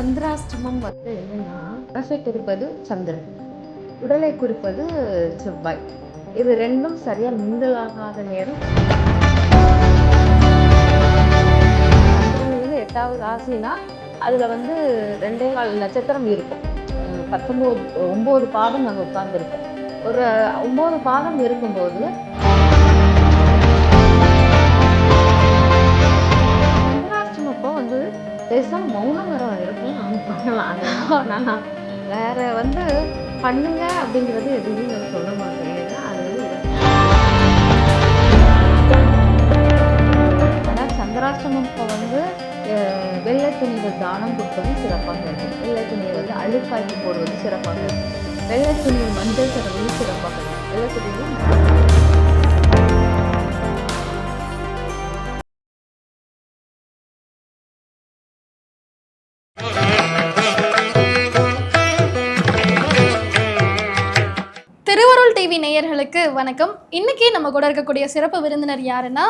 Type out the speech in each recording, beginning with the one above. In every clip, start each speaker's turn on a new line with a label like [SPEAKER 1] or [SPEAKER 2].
[SPEAKER 1] சந்திராஷ்டமம் வந்து என்னன்னா ரசை குறிப்பது சந்திரன். உடலை குறிப்பது செவ்வாய். இது ரெண்டும் சரியாக மிந்தலாகாத நேரம். எட்டாவது ராசினா அதில் வந்து ரெண்டே கால் நட்சத்திரம் இருக்கும். பத்தொம்போது ஒம்பது பாதம் நாங்கள் உட்கார்ந்துருக்கோம். ஒரு ஒம்பது பாதம் இருக்கும்போது சந்திராஷ்டமப்போ வந்து பேசாம மௌனம் பண்ணலாம் ஆனா வேற வந்து பண்ணுங்க அப்படிங்கிறது எதுவுமே நான் சொல்ல மாட்டேன். ஏன்னா அது ஆனால் சந்திராஷ்டமம் இப்போ வந்து வெள்ளை துணிகள் தானம் கொடுப்பது சிறப்பாக இருக்கும். வெள்ளை துணியை வந்து அழுக்காக்கி போடுவது சிறப்பாக இருக்கும். வெள்ளை துணியில் மஞ்சள் தடவது சிறப்பாக இருக்கும். வெள்ளை துணியில்
[SPEAKER 2] நேயர்களுக்கு வணக்கம். இன்னைக்கு நம்ம கூட இருக்கக்கூடிய சிறப்பு விருந்தினர் யாருன்னா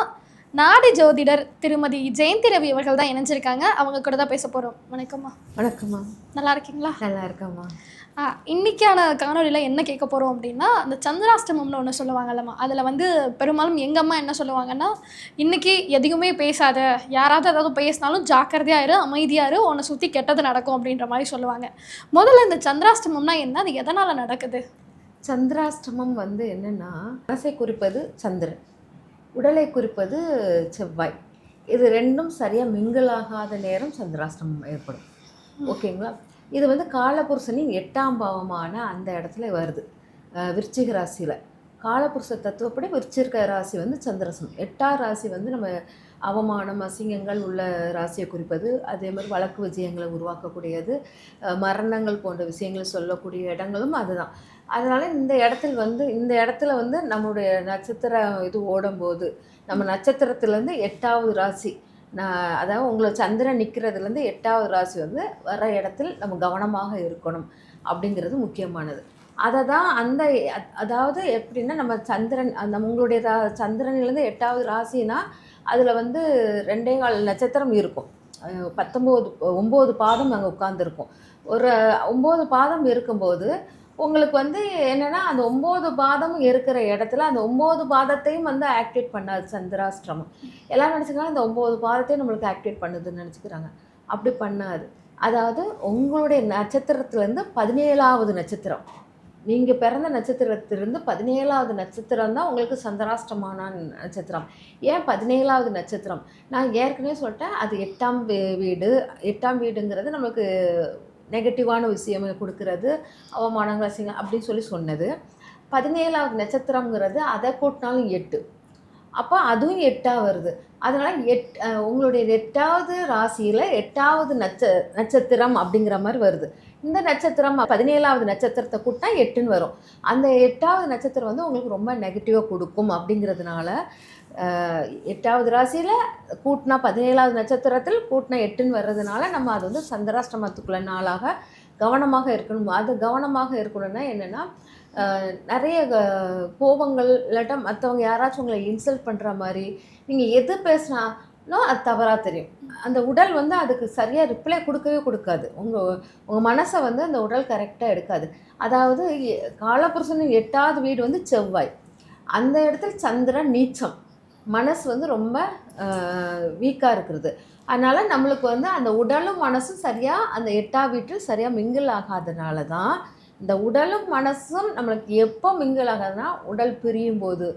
[SPEAKER 2] நாடி ஜோதிடர் திருமதி ஜெயந்தி ரவி அவர்கள் தான் இணைஞ்சிருக்காங்க. அவங்க கூட தான் பேச போறோம். வணக்கம்மா.
[SPEAKER 1] வணக்கம்மா.
[SPEAKER 2] நல்லா இருக்கீங்களா?
[SPEAKER 1] நல்லா இருக்கம்மா.
[SPEAKER 2] இன்னைக்கான காணொலியில் என்ன கேட்க போகிறோம் அப்படின்னா அந்த சந்திராஷ்டமம்னு ஒன்று சொல்லுவாங்கல்லம்மா. அதில் வந்து பெரும்பாலும் எங்கள் அம்மா என்ன சொல்லுவாங்கன்னா இன்னைக்கு எதையுமே பேசாத யாராவது ஏதாவது பேசினாலும் ஜாக்கிரதையா இரு அமைதியா இரு உன்னை சுற்றி கெட்டது நடக்கும் அப்படின்ற மாதிரி சொல்லுவாங்க. முதல்ல இந்த சந்திராஷ்டமம்னா என்ன? அது எதனால் நடக்குது?
[SPEAKER 1] சந்திராஷ்டமம் வந்து என்னென்னா மனசை குறிப்பது சந்திரன் உடலை குறிப்பது செவ்வாய். இது ரெண்டும் சரியாக மிங்கிளாகாத நேரம் சந்திராஷ்டமம் ஏற்படும். ஓகேங்களா? இது வந்து காலபுருஷனின் எட்டாம் பாவமான அந்த இடத்துல வருது. விருச்சிக ராசியில். காலபுருஷ தத்துவப்படி விருச்சிக ராசி வந்து சந்திரசனம் எட்டாம் ராசி வந்து நம்ம அவமானம் அசிங்கங்கள் உள்ள ராசியை குறிப்பது அதே மாதிரி வழக்கு விஜயங்களை உருவாக்கக்கூடியது மரணங்கள் போன்ற விஷயங்களை சொல்லக்கூடிய இடங்களும் அதுதான். அதனால் இந்த இடத்துல வந்து இந்த இடத்துல வந்து நம்மளுடைய நட்சத்திர இது ஓடும்போது நம்ம நட்சத்திரத்துலேருந்து எட்டாவது ராசி நான் அதாவது உங்களை சந்திரன் நிற்கிறதுலேருந்து எட்டாவது ராசி வந்து வர இடத்தில் நம்ம கவனமாக இருக்கணும் அப்படிங்கிறது முக்கியமானது. அதை தான் அந்த அதாவது எப்படின்னா நம்ம சந்திரன் அந்த உங்களுடைய ரா சந்திரன்லேருந்து எட்டாவது ராசினா அதில் வந்து ரெண்டே கால் நட்சத்திரம் இருக்கும். பத்தொம்போது ஒம்பது பாதம் நாங்கள் உட்காந்துருக்கோம் ஒரு ஒம்பது பாதம் இருக்கும்போது உங்களுக்கு வந்து என்னென்னா அந்த ஒம்பது பாதம் இருக்கிற இடத்துல அந்த ஒம்பது பாதத்தையும் வந்து ஆக்டிவேட் பண்ணாது சந்திராஷ்டிரமம். எல்லாம் நினச்சிக்கிறாங்க இந்த ஒம்பது பாதத்தையும் நம்மளுக்கு ஆக்டிவேட் பண்ணுதுன்னு நினச்சிக்கிறாங்க. அப்படி பண்ணாது. அதாவது உங்களுடைய நட்சத்திரத்துலேருந்து பதினேழாவது நட்சத்திரம். நீங்கள் பிறந்த நட்சத்திரத்திலிருந்து பதினேழாவது நட்சத்திரம் தான் உங்களுக்கு சந்திராஷ்டமான நட்சத்திரம். ஏன் பதினேழாவது நட்சத்திரம்? நான் ஏற்கனவே சொல்லிட்டேன் அது எட்டாம் வீ- வீடு எட்டாம் வீடுங்கிறது நம்மளுக்கு நெகட்டிவான விஷயம் கொடுக்கறது அவமானங்கள் அசிங்கம் அப்படின்னு சொல்லி சொன்னது. பதினேழாவது நட்சத்திரங்கிறது அதை கூட்டினாலும் எட்டு. அப்போ அதுவும் எட்டாக வருது. அதனால் எட் உங்களுடைய எட்டாவது ராசியில் எட்டாவது நட்ச நட்சத்திரம் அப்படிங்கிற மாதிரி வருது. இந்த நட்சத்திரம் பதினேழாவது நட்சத்திரத்தை கூட்டினா எட்டுன்னு வரும். அந்த எட்டாவது நட்சத்திரம் வந்து உங்களுக்கு ரொம்ப நெகட்டிவாக கொடுக்கும் அப்படிங்கிறதுனால எட்டாவது ராசியில் கூட்டினா பதினேழாவது நட்சத்திரத்தில் கூட்டினா எட்டுன்னு வர்றதுனால நம்ம அது வந்து சந்திராஷ்டமத்துக்குள்ள நாளாக கவனமாக இருக்கணும். அது கவனமாக இருக்கணும்னா என்னென்னா நிறைய கோபங்கள் இல்லாட்டா மற்றவங்க யாராச்சும் உங்களை இன்சல்ட் பண்ணுற மாதிரி நீங்கள் எது பேசினாலும் அது தவறாக தெரியும். அந்த உடல் வந்து அதுக்கு சரியாக ரிப்ளை கொடுக்கவே கொடுக்காது. உங்கள் உங்கள் மனசை வந்து அந்த உடல் கரெக்டாக எடுக்காது. அதாவது காலபுருஷனின் எட்டாவது வீடு வந்து செவ்வாய். அந்த இடத்துல சந்திரன் நீச்சம். மனசு வந்து ரொம்ப வீக்காக இருக்கிறது. அதனால் நம்மளுக்கு வந்து அந்த உடலும் மனசும் சரியாக அந்த எட்டா வீட்டில் சரியாக மிங்கிள் ஆகாதனால தான் இந்த உடலும் மனசும் நம்மளுக்கு எப்போ மிங்கிள் ஆகாதுன்னா உடல் பிரியும் போது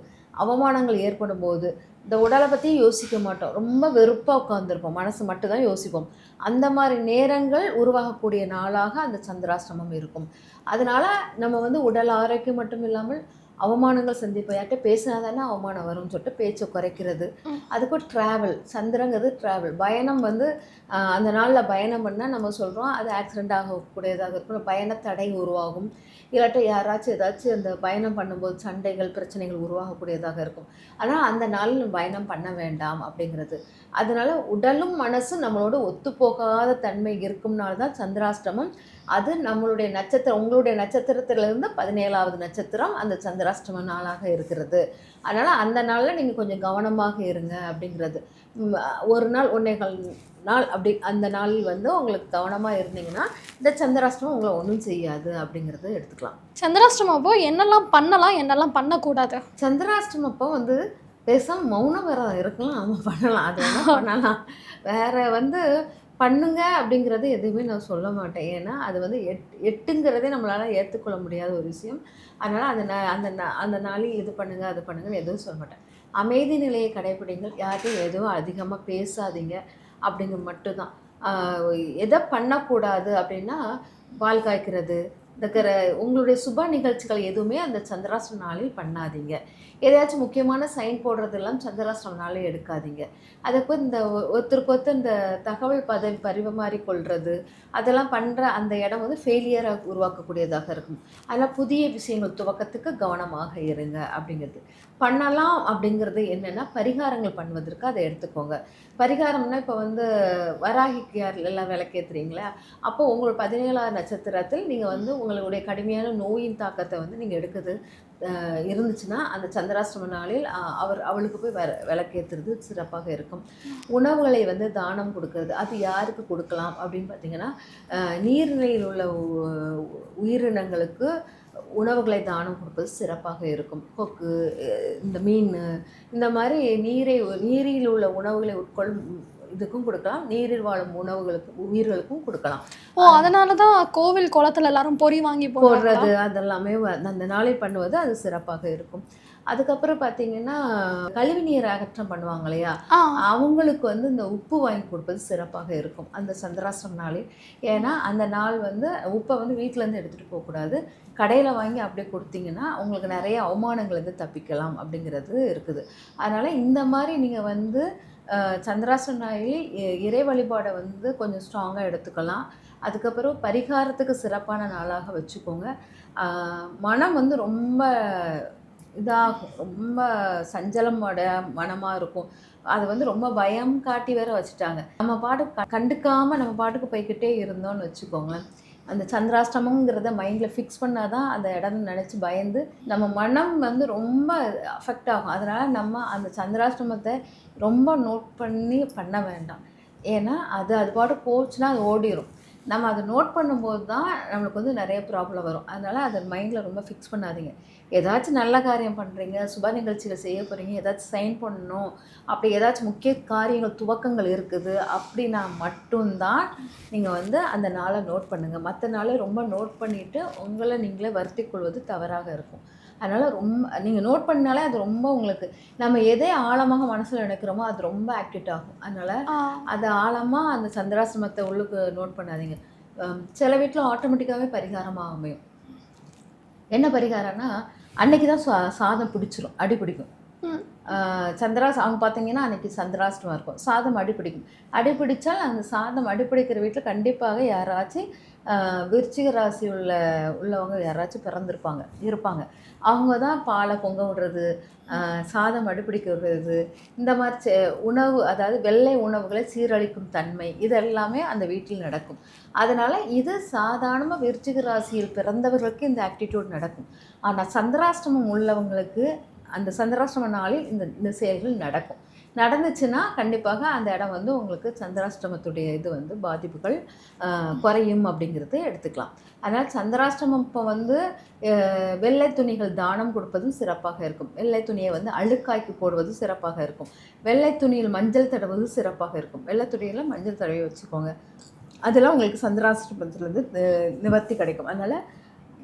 [SPEAKER 1] அவமானங்கள் ஏற்படும் போது இந்த உடலை பற்றி யோசிக்க மாட்டோம். ரொம்ப வெறுப்பாக உட்காந்துருப்போம் மனசு மட்டும்தான் யோசிப்போம். அந்த மாதிரி நேரங்கள் உருவாகக்கூடிய நாளாக அந்த சந்திராசிரமம் இருக்கும். அதனால் நம்ம வந்து உடல் ஆரோக்கியம் மட்டும் இல்லாமல் அவமானங்கள் சந்திப்போம் யார்கிட்ட பேசினா தானே அவமானம் வரும்னு சொல்லிட்டு பேச்சை குறைக்கிறது.
[SPEAKER 2] ம்.
[SPEAKER 1] அதுக்கு ட்ராவல் சந்திரங்கிறது ட்ராவல் பயணம் வந்து அந்த நாளில் பயணம் பண்ணால் நம்ம சொல்கிறோம் அது ஆக்சிடெண்ட் ஆகக்கூடியதாக இருக்கும் பயண தடை உருவாகும். இல்லாட்டி யாராச்சும் ஏதாச்சும் அந்த பயணம் பண்ணும்போது சண்டைகள் பிரச்சனைகள் உருவாகக்கூடியதாக இருக்கும். ஆனால் அந்த நாளில் பயணம் பண்ண வேண்டாம் அப்படிங்கிறது. அதனால் உடலும் மனசும் நம்மளோட ஒத்துப்போகாத தன்மை இருக்கும்னால தான் சந்திராஷ்டமம். அது நம்மளுடைய நட்சத்திரம் உங்களுடைய நட்சத்திரத்திலிருந்து பதினேழாவது நட்சத்திரம் அந்த சந்திராஷ்டம நாளாக இருக்கிறது. அதனால் அந்த நாளில் நீங்கள் கொஞ்சம் கவனமாக இருங்க அப்படிங்கிறது. ஒரு நாள் உன்னைகள் நாள் அப்படி அந்த நாளில் வந்து உங்களுக்கு கவனமாக இருந்தீங்கன்னா இந்த சந்திராஷ்டமம் உங்களை ஒன்றும் செய்யாது அப்படிங்கிறத எடுத்துக்கலாம்.
[SPEAKER 2] சந்திராஷ்டமம் அப்போ என்னெல்லாம் பண்ணலாம் என்னெல்லாம் பண்ணக்கூடாது?
[SPEAKER 1] சந்திராஷ்டமம் அப்போ வந்து பேசாம மௌன விரதம் இருக்கலாம் நம்ம பண்ணலாம். அது பண்ணலாம். வேற வந்து பண்ணுங்க அப்படிங்கிறது எதுவுமே நான் சொல்ல மாட்டேன். ஏன்னா அது வந்து எட் எட்டுங்கிறதே நம்மளால ஏற்றுக்கொள்ள முடியாத ஒரு விஷயம். அதனால் அந்த நா- அந்த நா- அந்த நாளில் இது பண்ணுங்க அது பண்ணுங்கன்னு எதுவும் சொல்ல மாட்டேன். அமைதி நிலையை கடைபிடிங்கள் யார்ட்டையும் எதுவும் அதிகமாக பேசாதீங்க. அப்படிங்கிறது மட்டும்தான். எதை பண்ணக்கூடாது அப்படின்னா பால் காய்க்கிறது இருக்கிற உங்களுடைய சுப நிகழ்ச்சிகள் எதுவுமே அந்த சந்திராசிரம நாளில் பண்ணாதீங்க. எதையாச்சும் முக்கியமான சைன் போடுறதெல்லாம் சந்திராசிரம நாளில் எடுக்காதீங்க. அதுக்கு இந்த ஒ- ஒருத்தருக்கு ஒருத்தர் இந்த தகவல் பதவி பரிமாறி கொள்வது அதெல்லாம் பண்ணுற அந்த இடம் வந்து ஃபெயிலியராக உருவாக்கக்கூடியதாக இருக்கும். அதனால் புதிய விஷயங்கள் துவக்கத்துக்கு கவனமாக இருங்க அப்படிங்கிறது. பண்ணலாம் அப்படிங்கிறது என்னென்னா பரிகாரங்கள் பண்ணுவதற்கு அதை எடுத்துக்கோங்க. பரிகாரம்னா இப்போ வந்து வராகிக்கு எல்லாம் விளக்கேற்றுறீங்களா அப்போ உங்களோட பதினேழாவது நட்சத்திரத்தில் நீங்கள் வந்து உங்களுடைய கடுமையான நோயின் தாக்கத்தை வந்து நீங்கள் எடுக்குது. இருந்துச்சுன்னா அந்த சந்திராஷ்டம நாளில் அவர் அவளுக்கு போய் வர விளக்கேற்றுறது சிறப்பாக இருக்கும். உணவுகளை வந்து தானம் கொடுக்கறது அது யாருக்கு கொடுக்கலாம் அப்படின்னு பார்த்தீங்கன்னா நீர்நிலையில் உள்ள உ- உயிரினங்களுக்கு உணவுகளை தானம் கொடுப்பது சிறப்பாக இருக்கும். கொக்கு இந்த மீன் இந்த மாதிரி நீரை நீரில் உள்ள உணவுகளை உட்கொள்ளும் இதுக்கும் கொடுக்கலாம். நீரில் வாழும் உணவுகளுக்கு உயிர்களுக்கும் கொடுக்கலாம்.
[SPEAKER 2] ஓ அதனால தான் கோவில் குளத்துல எல்லாரும் பொறி வாங்கி போடுறது
[SPEAKER 1] அதெல்லாமே அந்த நாளை பண்ணுவது அது சிறப்பாக இருக்கும். அதுக்கப்புறம் பார்த்தீங்கன்னா கழிவு நீர் அகற்றம் பண்ணுவாங்க இல்லையா? அவங்களுக்கு வந்து இந்த உப்பு வாங்கி கொடுப்பது சிறப்பாக இருக்கும் அந்த சந்திராஷ்டம் நாளில். ஏன்னா அந்த நாள் வந்து உப்பை வந்து வீட்டிலேருந்து எடுத்துகிட்டு போகக்கூடாது. கடையில் வாங்கி அப்படியே கொடுத்தீங்கன்னா உங்களுக்கு நிறைய அவமானங்கள் வந்து தப்பிக்கலாம் அப்படிங்கிறது இருக்குது. அதனால் இந்த மாதிரி நீங்கள் வந்து இ- இறை வழிபாடை வந்து கொஞ்சம் ஸ்ட்ராங்காக எடுத்துக்கலாம். அதுக்கப்புறம் பரிகாரத்துக்கு சிறப்பான நாளாக வச்சுக்கோங்க. மனம் வந்து ரொம்ப இதாகும். ரொம்ப சஞ்சலமோட மனமாக இருக்கும். அது வந்து ரொம்ப பயம் காட்டி வேற வச்சுட்டாங்க. நம்ம பாட்டு க- நம்ம பாட்டுக்கு போய்கிட்டே இருந்தோம்னு வச்சுக்கோங்களேன் அந்த சந்திராஷ்டமங்கிறத மைண்டில் ஃபிக்ஸ் பண்ணால் தான் அந்த இடம் நினச்சி பயந்து நம்ம மனம் வந்து ரொம்ப அஃபெக்ட் ஆகும். அதனால் நம்ம அந்த சந்திராஷ்டமத்தை ரொம்ப நோட் பண்ணி பண்ண வேண்டாம். ஏன்னா அது அது பாட்டு போச்சுன்னா அது ஓடிடும் நம்ம அதை நோட் பண்ணும்போது தான் நம்மளுக்கு வந்து நிறைய ப்ராப்ளம் வரும். அதனால் அதை மைண்டில் ரொம்ப ஃபிக்ஸ் பண்ணாதீங்க. ஏதாச்சும் நல்ல காரியம் பண்ணுறீங்க சுப நிகழ்ச்சியில் செய்ய போகிறீங்க ஏதாச்சும் சைன் பண்ணணும் அப்படி ஏதாச்சும் முக்கிய காரியங்கள் துவக்கங்கள் இருக்குது அப்படின்னா மட்டும்தான் நீங்கள் வந்து அந்த நாளை நோட் பண்ணுங்கள் மற்ற நாளை ரொம்ப நோட் பண்ணிவிட்டு உங்களை நீங்களே வருத்திக் கொள்வது தவறாக இருக்கும். அதனால் ரொம்ப நீங்கள் நோட் பண்ணாலே அது ரொம்ப உங்களுக்கு நம்ம எதை ஆழமாக மனசில் நினைக்கிறோமோ அது ரொம்ப ஆக்டிவேட் ஆகும். அதனால் அது ஆழமாக அந்த சந்திராசிரமத்தை உள்ளுக்கு நோட் பண்ணாதீங்க. சில வீட்டில் ஆட்டோமேட்டிக்காகவே பரிகாரமாக அமையும். என்ன பரிகாரம்னா அன்னைக்கு தான் சா சாதம் பிடிச்சிரும் அடி பிடிக்கும். சந்திராஸ் அவங்க பார்த்தீங்கன்னா அன்னைக்கு சந்திராஷ்டமம் இருக்கும். சாதம் அடி பிடிக்கும். அடி பிடிச்சால் அந்த சாதம் அடி பிடிக்கிற வீட்டில் கண்டிப்பாக யாராச்சும் விருச்சிக ராசி உள்ள உள்ளவங்க யாராச்சும் பிறந்திருப்பாங்க இருப்பாங்க. அவங்க தான் பாலை பொங்க விடுறது சாதம் அடுப்பிடிக்க விடுறது. இந்த மாதிரி செ- உணவு அதாவது வெள்ளை உணவுகளை சீரழிக்கும் தன்மை இதெல்லாமே அந்த வீட்டில் நடக்கும். அதனால் இது சாதாரணமாக விருச்சிக ராசியில் பிறந்தவர்களுக்கு இந்த ஆக்டிடியூட் நடக்கும். ஆனால் சந்திராஷ்டமம் உள்ளவங்களுக்கு அந்த சந்திராஷ்டம நாளில் இந்த இந்த செயல்கள் நடக்கும். நடந்துச்சுன்னா கண்டிப்பாக அந்த இடம் வந்து உங்களுக்கு சந்திராஷ்டமத்துடைய இது வந்து பாதிப்புகள் குறையும் அப்படிங்கிறது எடுத்துக்கலாம். அதனால் சந்திராஷ்டமம் இப்போ வந்து வெள்ளை துணிகள் தானம் கொடுப்பதும் சிறப்பாக இருக்கும். வெள்ளை துணியை வந்து அழுக்காய்க்கு போடுவதும் சிறப்பாக இருக்கும். வெள்ளை துணியில் மஞ்சள் தடவுவது சிறப்பாக இருக்கும். வெள்ளை துணியில் மஞ்சள் தடவி வச்சுக்கோங்க. அதெல்லாம் உங்களுக்கு சந்திராஷ்டிரமத்துலேருந்து நிவர்த்தி கிடைக்கும். அதனால்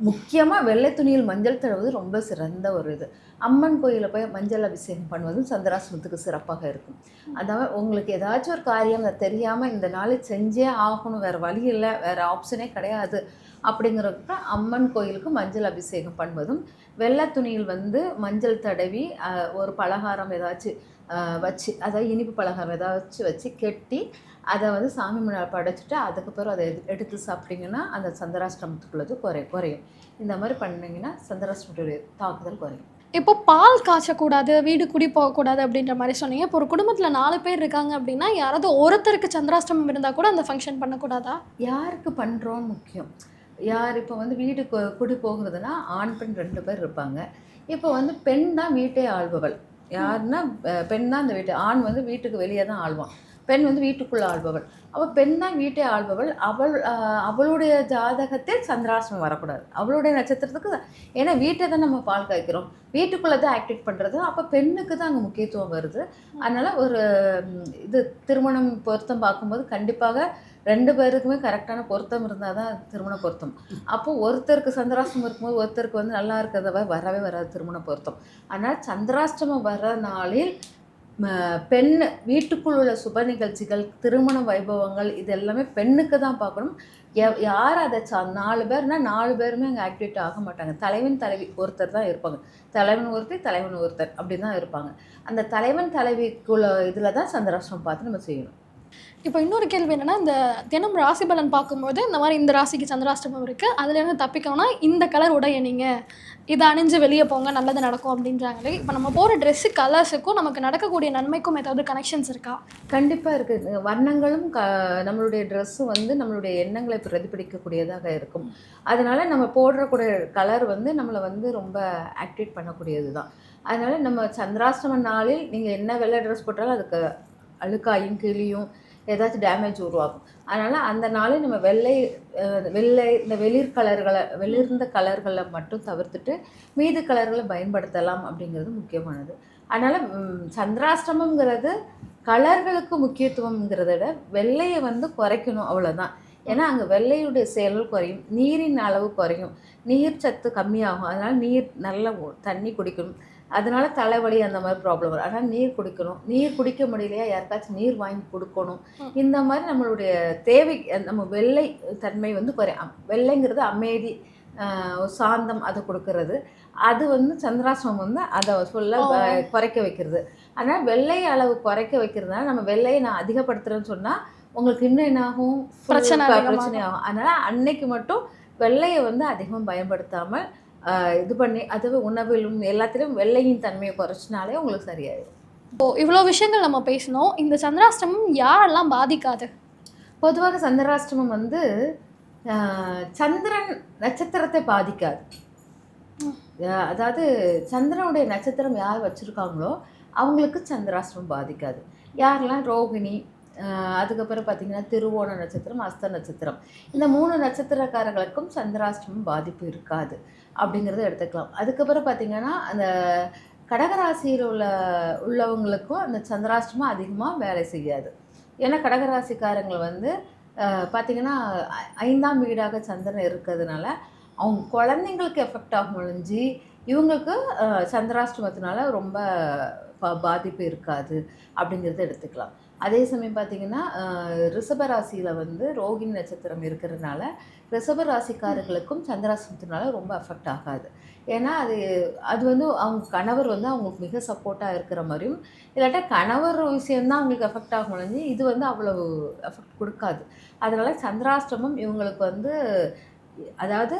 [SPEAKER 1] முக்கியமாக வெள்ளை துணியில் மஞ்சள் தடவுவது ரொம்ப சிறந்த ஒரு இது. அம்மன் கோயிலில் போய் மஞ்சள் அபிஷேகம் பண்ணுவதும் சந்திராசனத்துக்கு சிறப்பாக இருக்கும். அதாவது உங்களுக்கு ஏதாச்சும் ஒரு காரியம் தெரியாமல் இந்த நாளை செஞ்சே ஆகணும் வேறு வழி இல்லை வேறு ஆப்ஷனே கிடையாது. அப்படிங்கிறப்ப அம்மன் கோயிலுக்கு மஞ்சள் அபிஷேகம் பண்ணுவதும் வெள்ளை துணியில் வந்து மஞ்சள் தடவி ஒரு பலகாரம் ஏதாச்சும் வச்சு அதாவது இனிப்பு பலகாரம் ஏதாச்சும் வச்சு கெட்டி அதை வந்து சாமி முன்னால் படைச்சிட்டு அதுக்கப்புறம் அதை எடு- எடுத்து சாப்பிட்டீங்கன்னா அந்த சந்திராஷ்டமத்துக்குள்ளது குறை குறையும். இந்த மாதிரி பண்ணீங்கன்னா சந்திராஷ்டமத்துடைய தாக்குதல் குறையும்.
[SPEAKER 2] இப்போ பால் காய்ச்சக்கூடாது வீடு குடி போகக்கூடாது அப்படின்ற மாதிரி சொன்னீங்க. இப்போ ஒரு குடும்பத்தில் நாலு பேர் இருக்காங்க அப்படின்னா யாராவது ஒருத்தருக்கு சந்திராஷ்டமம் இருந்தால் கூட அந்த ஃபங்க்ஷன் பண்ணக்கூடாதா?
[SPEAKER 1] யாருக்கு பண்ணுறோன்னு முக்கியம். யார் இப்போ வந்து வீடு குடி போகிறதுனா ஆண் பெண் ரெண்டு பேர் இருப்பாங்க. இப்போ வந்து பெண் தான் வீட்டை ஆள்பவள். யாருன்னா பெண் தான் இந்த வீட்டு ஆண் வந்து வீட்டுக்கு வெளியே தான் ஆள்வான். பெண் வந்து வீட்டுக்குள்ளே ஆள்பவள். அவள் பெண் தான் வீட்டை ஆள்பவள். அவள் அவளுடைய ஜாதகத்தில் சந்திராசிரமம் வரக்கூடாது. அவளுடைய நட்சத்திரத்துக்கு ஏன்னா வீட்டை தான் நம்ம பால் காய்க்கிறோம். வீட்டுக்குள்ளே தான் ஆக்டிவேட் பண்ணுறது அப்போ பெண்ணுக்கு தான் அங்கே முக்கியத்துவம் வருது. அதனால் ஒரு இது திருமணம் பொருத்தம் பார்க்கும்போது கண்டிப்பாக ரெண்டு பேருக்குமே கரெக்டான பொருத்தம் இருந்தால் தான் திருமண பொருத்தம். அப்போ ஒருத்தருக்கு சந்திராஷ்டமம் இருக்கும்போது ஒருத்தருக்கு வந்து நல்லா இருக்கிறத வரவே வராது திருமண பொருத்தம். அதனால் சந்திராஷ்டமம் வர நாளில் ம, பெண் வீட்டுக்குள் உள்ள சுப நிகழ்ச்சிகள் திருமண வைபவங்கள் இது எல்லாமே பெண்ணுக்கு தான் பார்க்கணும். யார் அதை சா நாலு பேர்னா நாலு பேருமே அங்கே ஆக்டிவேட் ஆக மாட்டாங்க. தலைவன் தலைவி ஒருத்தர் தான் இருப்பாங்க. தலைவன் ஒருத்தர் தலைவன் ஒருத்தர் அப்படி தான் இருப்பாங்க. அந்த தலைவன் தலைவிக்குள்ள இதில் தான் சந்திராஷ்டிரம் பார்த்து நம்ம செய்யணும்.
[SPEAKER 2] இப்போ இன்னொரு கேள்வி என்னென்னா இந்த தினம் ராசி பலன் பார்க்கும்போது இந்த மாதிரி இந்த ராசிக்கு சந்திராஷ்டமம் இருக்குது அதுலேருந்து தப்பிக்கணும்னா இந்த கலர் உடைய நீங்கள் இதை அணிஞ்சு வெளியே போங்க நல்லது நடக்கும் அப்படின்றாங்களே. இப்போ நம்ம போகிற ட்ரெஸ்ஸு கலர்ஸுக்கும் நமக்கு நடக்கக்கூடிய நன்மைக்கும் ஏதாவது கனெக்ஷன்ஸ் இருக்கா?
[SPEAKER 1] கண்டிப்பாக இருக்குது வர்ணங்களும் க நம்மளுடைய ட்ரெஸ்ஸும் வந்து நம்மளுடைய எண்ணங்களை பிரதிபலிக்கக்கூடியதாக இருக்கும். அதனால் நம்ம போடுறக்கூடிய கலர் வந்து நம்மளை வந்து ரொம்ப ஆக்டிவேட் பண்ணக்கூடியது தான் அதனால் நம்ம சந்திராஷ்டம நாளில் நீங்கள் என்ன வெள்ளை ட்ரெஸ் போட்டாலும் அதுக்கு அழுக்காயும் கிளியும் ஏதாச்சும் டேமேஜ் உருவாகும். அதனால் அந்த நாளே நம்ம வெள்ளை வெள்ளை இந்த வெளிர் கலர்களை வெளிர்ந்த கலர்களை மட்டும் தவிர்த்துட்டு மீது கலர்களை பயன்படுத்தலாம் அப்படிங்கிறது முக்கியமானது. அதனால் சந்திராஷ்டமங்கிறது கலர்களுக்கு முக்கியத்துவம்ங்கிறத விட வெள்ளையை வந்து குறைக்கணும் அவ்வளோதான் ஏன்னா அங்கே வெள்ளையுடைய செயல்கள் குறையும் நீரின் அளவு குறையும். நீர் சத்து கம்மியாகும். அதனால் நீர் நல்ல தண்ணி குடிக்கணும். அதனால தலைவலி அந்த மாதிரி ப்ராப்ளம் வரும். அதனால் நீர் குடிக்கணும். நீர் குடிக்க முடியலையா? யாருக்காச்சும் நீர் வாங்கி கொடுக்கணும். இந்த மாதிரி நம்மளுடைய தேவை நம்ம வெள்ளை தன்மை வந்து குறையும் வெள்ளைங்கிறது அமைதி சாந்தம் அதை கொடுக்கறது. அது வந்து சந்திராசிரமம் வந்து அதை சொல்ல குறைக்க வைக்கிறது. அதனால் வெள்ளை அளவு குறைக்க வைக்கிறதுனால நம்ம வெள்ளையை நான் அதிகப்படுத்துறேன்னு சொன்னால் உங்களுக்கு இன்னும் என்ன ஆகும்?
[SPEAKER 2] பிரச்சனை.
[SPEAKER 1] பிரச்சனை ஆகும் அதனால் அன்னைக்கு மட்டும் வெள்ளையை வந்து அதிகமாக பயன்படுத்தாமல் இது பண்ணி அது உணவிலும் எல்லாத்திலும் வெள்ளையின் தன்மையை குறைச்சினாலே உங்களுக்கு சரியாயிடும்
[SPEAKER 2] இப்போ இவ்வளோ விஷயங்கள் நம்ம பேசினோம். இந்த சந்திராஷ்டமம் யாரெல்லாம் பாதிக்காது?
[SPEAKER 1] பொதுவாக சந்திராஷ்டமம் வந்து சந்திரன் நட்சத்திரத்தை பாதிக்காது. அதாவது சந்திரனுடைய நட்சத்திரம் யார் வச்சுருக்காங்களோ அவங்களுக்கு சந்திராஷ்டமம் பாதிக்காது. யாரெல்லாம் ரோகிணி அதுக்கப்புறம் பார்த்தீங்கன்னா திருவோண நட்சத்திரம் அஸ்த நட்சத்திரம். இந்த மூணு நட்சத்திரக்காரர்களுக்கும் சந்திராஷ்டமம் பாதிப்பு இருக்காது அப்படிங்கிறத எடுத்துக்கலாம். அதுக்கப்புறம் பார்த்தீங்கன்னா அந்த கடகராசியில் உள்ள உள்ளவங்களுக்கும் அந்த சந்திராஷ்டமம் அதிகமாக வேலை செய்யாது. ஏன்னா கடகராசிக்காரங்கள் வந்து பார்த்திங்கன்னா ஐந்தாம் வீடாக சந்திரன் இருக்கிறதுனால அவங்க குழந்தைங்களுக்கு எஃபெக்ட் ஆகும் ஒழிஞ்சு இவங்களுக்கு சந்திராஷ்டமத்தினால ரொம்ப பாதிப்பு இருக்காது அப்படிங்கிறத எடுத்துக்கலாம். அதே சமயம் பார்த்தீங்கன்னா ரிஷபராசியில் வந்து ரோகிணி நட்சத்திரம் இருக்கிறதுனால ரிஷபராசிக்காரர்களுக்கும் சந்திராசனத்தினால ரொம்ப அஃபெக்ட் ஆகாது. ஏன்னா அது அது வந்து அவங்க கணவர் வந்து அவங்களுக்கு மிக சப்போர்ட்டாக இருக்கிற மாதிரியும் இல்லாட்டா கணவர் விஷயம்தான் அவங்களுக்கு எஃபெக்ட் ஆகும் இது வந்து அவ்வளவு எஃபெக்ட் கொடுக்காது. அதனால் சந்திராஷ்டமம் இவங்களுக்கு வந்து அதாவது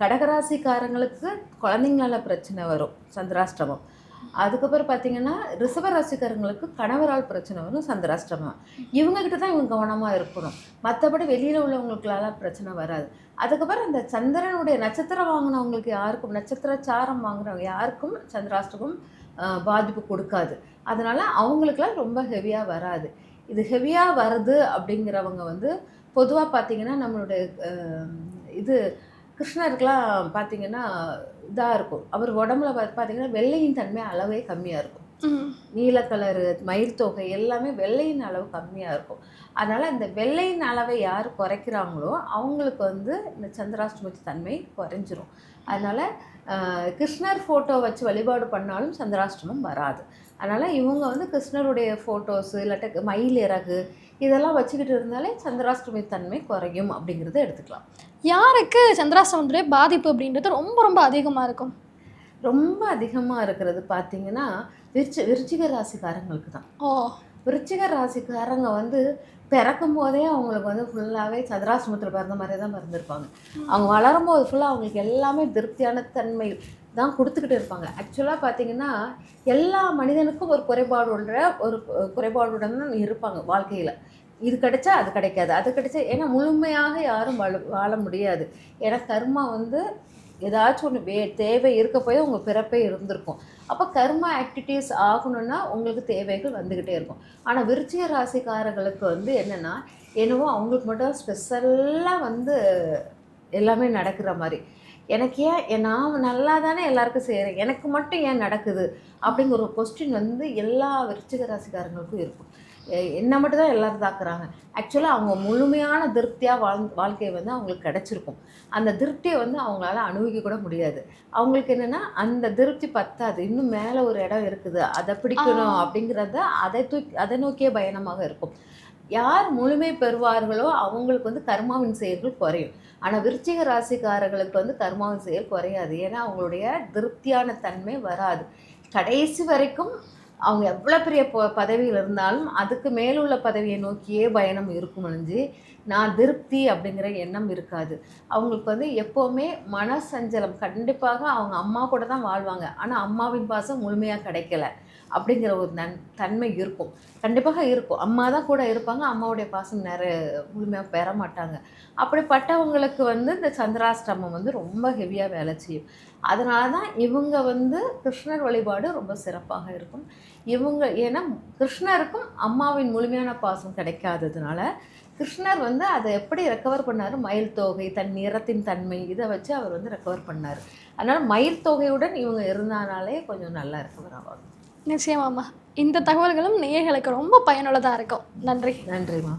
[SPEAKER 1] கடகராசிக்காரங்களுக்கு குழந்தைங்களால பிரச்சனை வரும் சந்திராஷ்டமம் அதுக்கப்புறம் பார்த்தீங்கன்னா ரிஷபராசிக்காரங்களுக்கு கணவரால் பிரச்சனை வரும் சந்திராஷ்டமம். இவங்ககிட்ட தான் இவங்க கவனமாக இருக்கணும். மற்றபடி வெளியில் உள்ளவங்களுக்குலாம் பிரச்சனை வராது. அதுக்கப்புறம் அந்த சந்திரனுடைய நட்சத்திரம் வாங்கினவங்களுக்கு யாருக்கும் நட்சத்திர சாரம் வாங்குறவங்க யாருக்கும் சந்திராஷ்டமம் பாதிப்பு கொடுக்காது. அதனால் அவங்களுக்குலாம் ரொம்ப ஹெவியாக வராது. இது ஹெவியாக வருது அப்படிங்கிறவங்க வந்து பொதுவாக பார்த்தீங்கன்னா நம்மளுடைய இது கிருஷ்ணருக்கெலாம் பார்த்திங்கன்னா இதாக இருக்கும். அவர் உடம்புல பார்த்து பார்த்தீங்கன்னா வெள்ளையின் தன்மை அளவே கம்மியாக இருக்கும். நீல கலரு மயில் தொகை எல்லாமே வெள்ளையின் அளவு கம்மியாக இருக்கும். அதனால் இந்த வெள்ளையின் அளவை யார் குறைக்கிறாங்களோ அவங்களுக்கு வந்து இந்த சந்திராஷ்டமத்தி தன்மை குறைஞ்சிரும். அதனால் கிருஷ்ணர் ஃபோட்டோ வச்சு வழிபாடு பண்ணாலும் சந்திராஷ்டமம் வராது. அதனால் இவங்க வந்து கிருஷ்ணருடைய ஃபோட்டோஸு இல்லாட்ட மயில் இறகு இதெல்லாம் வச்சுக்கிட்டு இருந்தாலே சந்திராஷ்டமி தன்மை குறையும் அப்படிங்கிறத எடுத்துக்கலாம்.
[SPEAKER 2] யாருக்கு சந்திராஷ்டமத்துடைய பாதிப்பு அப்படின்றது ரொம்ப ரொம்ப அதிகமாக இருக்கும்?
[SPEAKER 1] ரொம்ப அதிகமாக இருக்கிறது பார்த்தீங்கன்னா விருச்சி விருச்சிக ராசிக்காரங்களுக்கு தான்.
[SPEAKER 2] ஓ.
[SPEAKER 1] விருச்சிக ராசிக்காரங்க வந்து பிறக்கும் போதே அவங்களுக்கு வந்து ஃபுல்லாகவே சந்திராசிரமத்தில் பிறந்த மாதிரியே தான் பிறந்திருப்பாங்க. அவங்க வளரும்போது ஃபுல்லாக அவங்களுக்கு எல்லாமே திருப்தியான தன்மை தான் கொடுத்துக்கிட்டு இருப்பாங்க. ஆக்சுவலாக பார்த்தீங்கன்னா எல்லா மனிதனுக்கும் ஒரு குறைபாடு உள்ள ஒரு குறைபாடுடன் இருப்பாங்க வாழ்க்கையில். இது கிடைச்சா அது கிடைக்காது. அது கிடைச்சா ஏன்னா முழுமையாக யாரும் வாழ வாழ முடியாது. ஏன்னா கர்மா வந்து ஏதாச்சும் ஒன்று வே தேவை இருக்க போய் உங்கள் பிறப்பே இருந்திருக்கும். அப்போ கர்மா ஆக்டிவிட்டீஸ் ஆகணும்னா உங்களுக்கு தேவைகள் வந்துக்கிட்டே இருக்கும். ஆனால் விருச்சிக ராசிக்காரர்களுக்கு வந்து என்னென்னா என்னவோ அவங்களுக்கு மட்டும் ஸ்பெஷலாக வந்து எல்லாமே நடக்கிற மாதிரி. எனக்கு ஏன் நான் நல்லா தானே எல்லாருக்கும் செய்கிறேன் எனக்கு மட்டும் ஏன் நடக்குது? அப்படிங்கிற ஒரு கொஸ்டின் வந்து எல்லா விருச்சிக ராசிக்காரங்களுக்கும் இருக்கும். என்னை மட்டும் தான் எல்லாரும் தாக்குறாங்க. ஆக்சுவலாக அவங்க முழுமையான திருப்தியாக வாழ் வாழ்க்கை வந்து அவங்களுக்கு கிடச்சிருக்கும். அந்த திருப்தியை வந்து அவங்களால அனுபவிக்க கூட முடியாது. அவங்களுக்கு என்னென்னா அந்த திருப்தி பத்தாது. இன்னும் மேலே ஒரு இடம் இருக்குது. அதை பிடிக்கணும். அப்படிங்கிறத அதை தூக்கி அதை நோக்கிய பயணமாக இருக்கும். யார் முழுமை பெறுவார்களோ அவங்களுக்கு வந்து கர்மாவின் செயல்கள் குறையும். ஆனால் விருச்சிக ராசிக்காரர்களுக்கு வந்து கர்மாவின் செயல் குறையாது. ஏன்னா அவங்களுடைய திருப்தியான தன்மை வராது. கடைசி வரைக்கும் அவங்க எவ்வளோ பெரிய ப பதவியில் இருந்தாலும் அதுக்கு மேலுள்ள பதவியை நோக்கியே பயணம் இருக்கும் ஒழிஞ்சு நான் திருப்தி அப்படிங்கிற எண்ணம் இருக்காது. அவங்களுக்கு வந்து எப்போவுமே மனசஞ்சலம் கண்டிப்பாக அவங்க அம்மா கூட தான் வாழ்வாங்க. ஆனால் அம்மாவின் பாசம் முழுமையாக கிடைக்கல அப்படிங்கிற ஒரு நன் தன்மை இருக்கும். கண்டிப்பாக இருக்கும். அம்மா தான் கூட இருப்பாங்க. அம்மாவுடைய பாசம் நிறைய முழுமையாக பெற மாட்டாங்க. அப்படிப்பட்டவங்களுக்கு வந்து இந்த சந்திராஷ்டிரமம் வந்து ரொம்ப ஹெவியாக வேலை செய்யும். அதனால தான் இவங்க வந்து கிருஷ்ணர் வழிபாடு ரொம்ப சிறப்பாக இருக்கும். இவங்க ஏன்னா கிருஷ்ணருக்கும் அம்மாவின் முழுமையான பாசம் கிடைக்காததுனால கிருஷ்ணர் வந்து அதை எப்படி ரெக்கவர் பண்ணார்? மயில் தொகை தன் நிறத்தின் தன்மை இதை வச்சு அவர் வந்து ரெக்கவர் பண்ணார். அதனால் மயில் தொகையுடன் இவங்க இருந்தானாலே கொஞ்சம் நல்லா ரெக்கவர் ஆவாங்க
[SPEAKER 2] நிச்சயமாம்மா. இந்த தகவல்களும் நேயர்களுக்கு ரொம்ப பயனுள்ளதாக இருக்கும். நன்றி.
[SPEAKER 1] நன்றிம்மா.